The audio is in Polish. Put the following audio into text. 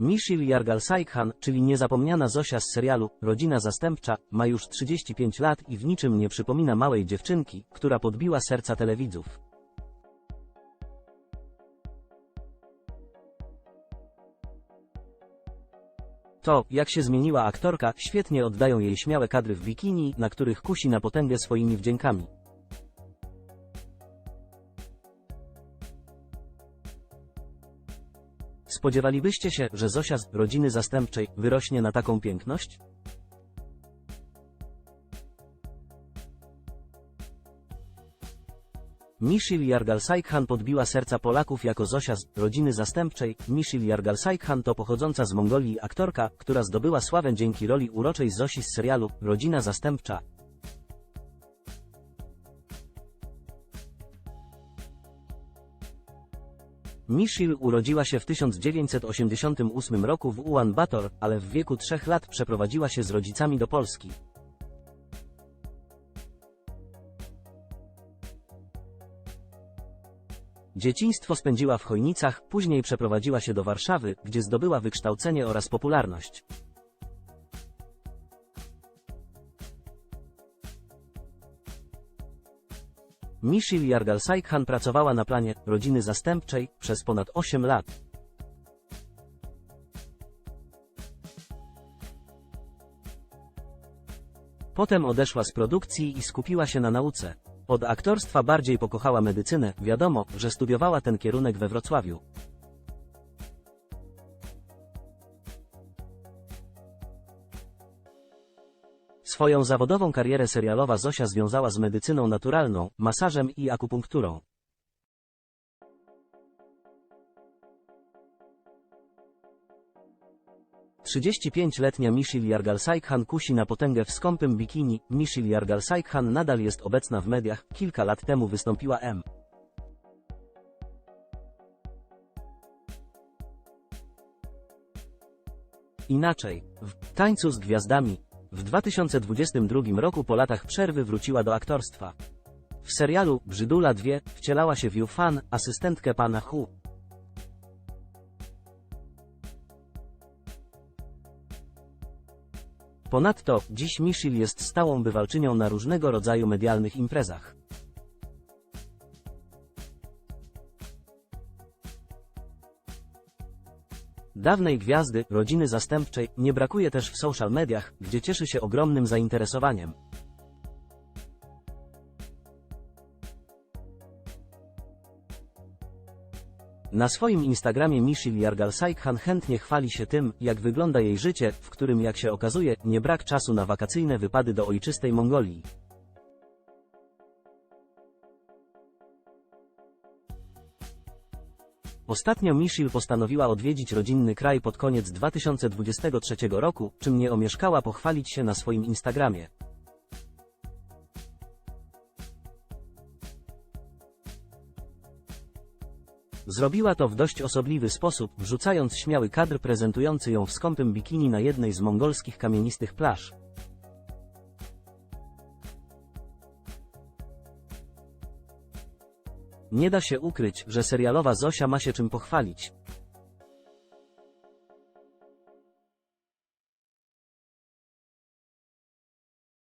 Michelle Jargal-Saikhan, czyli niezapomniana Zosia z serialu Rodzina Zastępcza, ma już 35 lat i w niczym nie przypomina małej dziewczynki, która podbiła serca telewidzów. To, jak się zmieniła aktorka, świetnie oddają jej śmiałe kadry w bikini, na których kusi na potęgę swoimi wdziękami. Spodziewalibyście się, że Zosia z rodziny zastępczej wyrośnie na taką piękność? Michelle Jargal-Saikhan podbiła serca Polaków jako Zosia z rodziny zastępczej. Michelle Jargal-Saikhan to pochodząca z Mongolii aktorka, która zdobyła sławę dzięki roli uroczej Zosi z serialu Rodzina Zastępcza. Michelle urodziła się w 1988 roku w Ulan Bator, ale w wieku trzech lat przeprowadziła się z rodzicami do Polski. Dzieciństwo spędziła w Chojnicach, później przeprowadziła się do Warszawy, gdzie zdobyła wykształcenie oraz popularność. Michelle Jargal-Saikhan pracowała na planie rodziny zastępczej przez ponad 8 lat. Potem odeszła z produkcji i skupiła się na nauce. Od aktorstwa bardziej pokochała medycynę, wiadomo, że studiowała ten kierunek we Wrocławiu. Swoją zawodową karierę serialowa Zosia związała z medycyną naturalną, masażem i akupunkturą. Trzydzieścipięcioletnia Michelle Jargal-Saikhan kusi na potęgę w skąpym bikini. Michelle Jargal-Saikhan nadal jest obecna w mediach, kilka lat temu wystąpiła M. Inaczej. W Tańcu z Gwiazdami. W 2022 roku po latach przerwy wróciła do aktorstwa. W serialu Brzydula 2 wcielała się w Yufan, asystentkę pana Hu. Ponadto, dziś Michelle jest stałą bywalczynią na różnego rodzaju medialnych imprezach. Dawnej gwiazdy, rodziny zastępczej, nie brakuje też w social mediach, gdzie cieszy się ogromnym zainteresowaniem. Na swoim Instagramie Michelle Jargal-Saikhan chętnie chwali się tym, jak wygląda jej życie, w którym jak się okazuje, nie brak czasu na wakacyjne wypady do ojczystej Mongolii. Ostatnio Michelle postanowiła odwiedzić rodzinny kraj pod koniec 2023 roku, czym nie omieszkała pochwalić się na swoim Instagramie. Zrobiła to w dość osobliwy sposób, wrzucając śmiały kadr prezentujący ją w skąpym bikini na jednej z mongolskich kamienistych plaż. Nie da się ukryć, że serialowa Zosia ma się czym pochwalić.